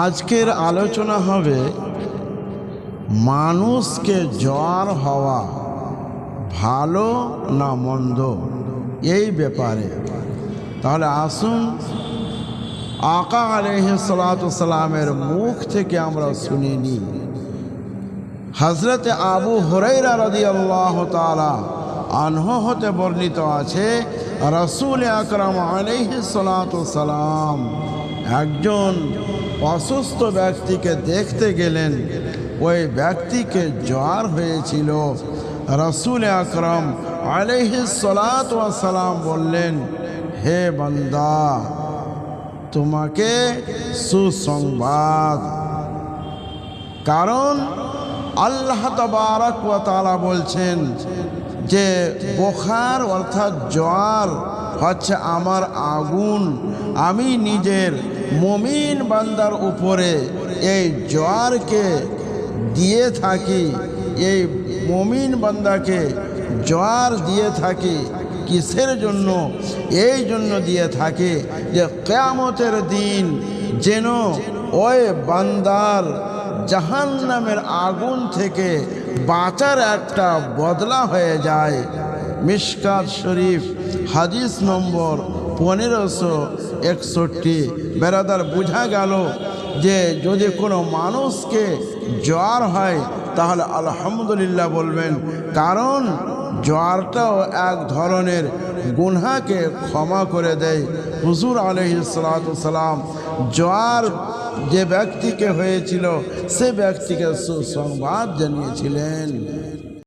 আজকের আলোচনা হবে মানুষকে জ্বর হওয়া ভালো না মন্দ? এই ব্যাপারে। তাহলে আসুন, আকা আলহিসালামের মুখ থেকে আমরা শুনে নিই। হজরত আবু হরাইরা রদি আল্লাহ তালা আনহ হতে বর্ণিত আছে, রসুল আকরাম আলহিসালাম একজন অসুস্থ ব্যক্তিকে দেখতে গেলেন। ওই ব্যক্তিকে জ্বর হয়েছিল। রসুল আকরম আলহিসালাম বললেন, হে বান্দা, তোমাকে সুসংবাদ। কারণ আল্লাহ তবারক তাআলা বলছেন যে, বোখার অর্থাৎ জ্বর হচ্ছে আমার আগুন, আমি নিজের মমিন বান্দার উপরে এই জ্বরকে দিয়ে থাকি, এই মমিন বান্দাকে জ্বর দিয়ে থাকি, কিসের জন্য? এই জন্য দিয়ে থাকে যে কেয়ামতের দিন যেন ওই বান্দার জাহান নামের আগুন থেকে বাঁচার একটা বদলা হয়ে যায়। মিসকাত শরীফ, হাদিস নম্বর পনেরোশো একষট্টি। বেড়াদার বোঝা গেল যে যদি কোনো মানুষকে জ্বর হয়, তাহলে আলহামদুলিল্লাহ বলবেন, কারণ জ্বরটাও এক ধরনের গুনহাকে ক্ষমা করে দেয়। হুজুর আলহিসাম জ্বর যে ব্যক্তিকে হয়েছিল, সে ব্যক্তিকে সুসংবাদ জানিয়েছিলেন।